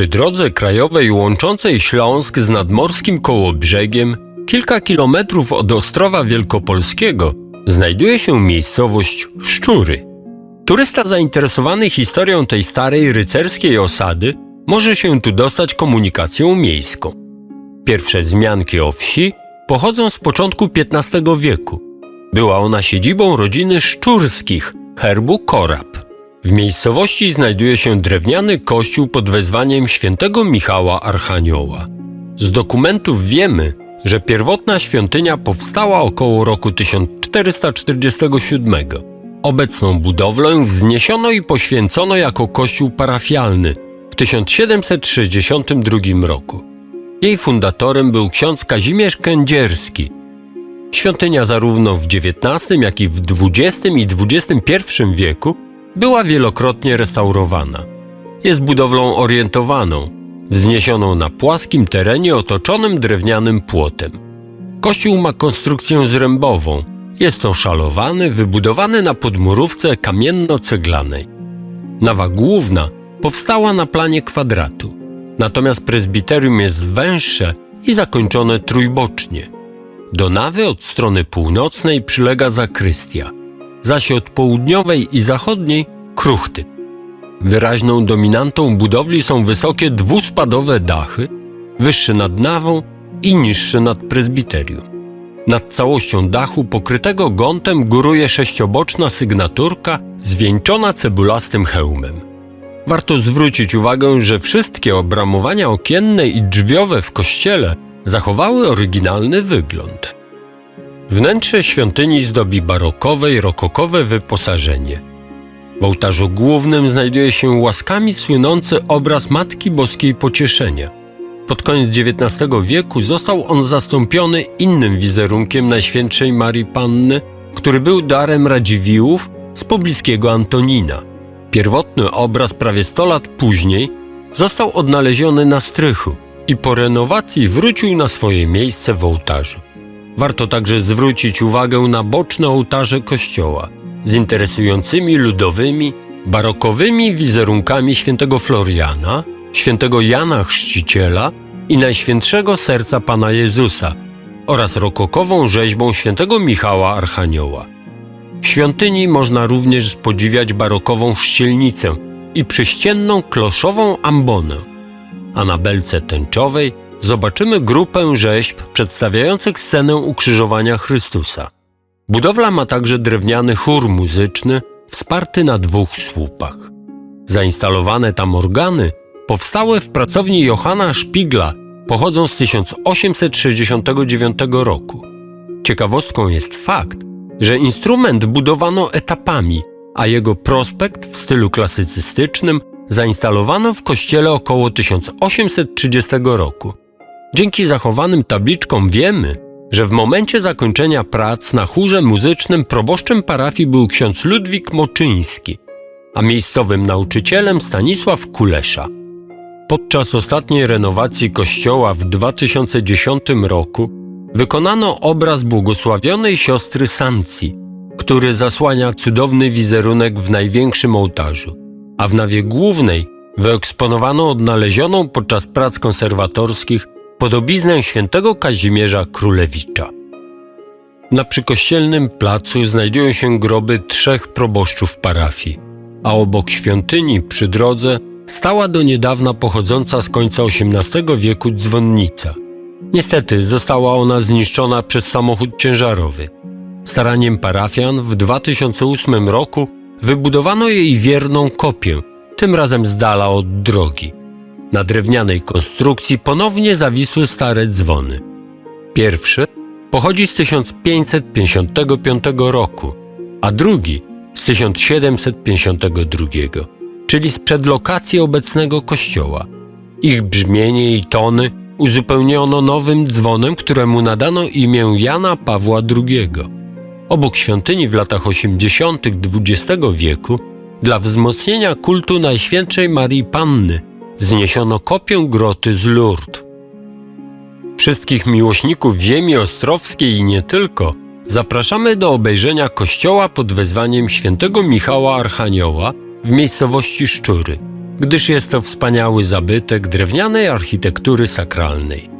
Przy drodze krajowej łączącej Śląsk z nadmorskim Kołobrzegiem, kilka kilometrów od Ostrowa Wielkopolskiego, znajduje się miejscowość Szczury. Turysta zainteresowany historią tej starej rycerskiej osady może się tu dostać komunikacją miejską. Pierwsze wzmianki o wsi pochodzą z początku XV wieku. Była ona siedzibą rodziny Szczurskich, herbu Korab. W miejscowości znajduje się drewniany kościół pod wezwaniem świętego Michała Archanioła. Z dokumentów wiemy, że pierwotna świątynia powstała około roku 1447. Obecną budowlę wzniesiono i poświęcono jako kościół parafialny w 1762 roku. Jej fundatorem był ksiądz Kazimierz Kędzierski. Świątynia zarówno w XIX, jak i w XX i XXI wieku była wielokrotnie restaurowana. Jest budowlą orientowaną, wzniesioną na płaskim terenie otoczonym drewnianym płotem. Kościół ma konstrukcję zrębową. Jest to szalowany, wybudowany na podmurówce kamienno-ceglanej. Nawa główna powstała na planie kwadratu, natomiast prezbiterium jest węższe i zakończone trójbocznie. Do nawy od strony północnej przylega zakrystia, zaś od południowej i zachodniej kruchty. Wyraźną dominantą budowli są wysokie dwuspadowe dachy, wyższe nad nawą i niższe nad prezbiterium. Nad całością dachu pokrytego gątem góruje sześcioboczna sygnaturka zwieńczona cebulastym hełmem. Warto zwrócić uwagę, że wszystkie obramowania okienne i drzwiowe w kościele zachowały oryginalny wygląd. Wnętrze świątyni zdobi barokowe i rokokowe wyposażenie. W ołtarzu głównym znajduje się łaskami słynący obraz Matki Boskiej Pocieszenia. Pod koniec XIX wieku został on zastąpiony innym wizerunkiem Najświętszej Marii Panny, który był darem Radziwiłłów z pobliskiego Antonina. Pierwotny obraz prawie 100 lat później został odnaleziony na strychu i po renowacji wrócił na swoje miejsce w ołtarzu. Warto także zwrócić uwagę na boczne ołtarze kościoła z interesującymi ludowymi, barokowymi wizerunkami świętego Floriana, świętego Jana Chrzciciela i Najświętszego Serca Pana Jezusa oraz rokokową rzeźbą świętego Michała Archanioła. W świątyni można również podziwiać barokową chrzcielnicę i przyścienną kloszową ambonę, a na belce tęczowej zobaczymy grupę rzeźb przedstawiających scenę ukrzyżowania Chrystusa. Budowla ma także drewniany chór muzyczny wsparty na dwóch słupach. Zainstalowane tam organy powstałe w pracowni Johanna Szpigla pochodzą z 1869 roku. Ciekawostką jest fakt, że instrument budowano etapami, a jego prospekt w stylu klasycystycznym zainstalowano w kościele około 1830 roku. Dzięki zachowanym tabliczkom wiemy, że w momencie zakończenia prac na chórze muzycznym proboszczem parafii był ksiądz Ludwik Moczyński, a miejscowym nauczycielem Stanisław Kulesza. Podczas ostatniej renowacji kościoła w 2010 roku wykonano obraz błogosławionej siostry Sancji, który zasłania cudowny wizerunek w największym ołtarzu, a w nawie głównej wyeksponowano odnalezioną podczas prac konserwatorskich podobiznę świętego Kazimierza Królewicza. Na przykościelnym placu znajdują się groby trzech proboszczów parafii, a obok świątyni przy drodze stała do niedawna pochodząca z końca XVIII wieku dzwonnica. Niestety została ona zniszczona przez samochód ciężarowy. Staraniem parafian w 2008 roku wybudowano jej wierną kopię, tym razem z dala od drogi. Na drewnianej konstrukcji ponownie zawisły stare dzwony. Pierwszy pochodzi z 1555 roku, a drugi z 1752, czyli sprzed lokacji obecnego kościoła. Ich brzmienie i tony uzupełniono nowym dzwonem, któremu nadano imię Jana Pawła II. Obok świątyni w latach 80. XX wieku dla wzmocnienia kultu Najświętszej Marii Panny wzniesiono kopię groty z Lourdes. Wszystkich miłośników ziemi ostrowskiej i nie tylko zapraszamy do obejrzenia kościoła pod wezwaniem świętego Michała Archanioła w miejscowości Szczury, gdyż jest to wspaniały zabytek drewnianej architektury sakralnej.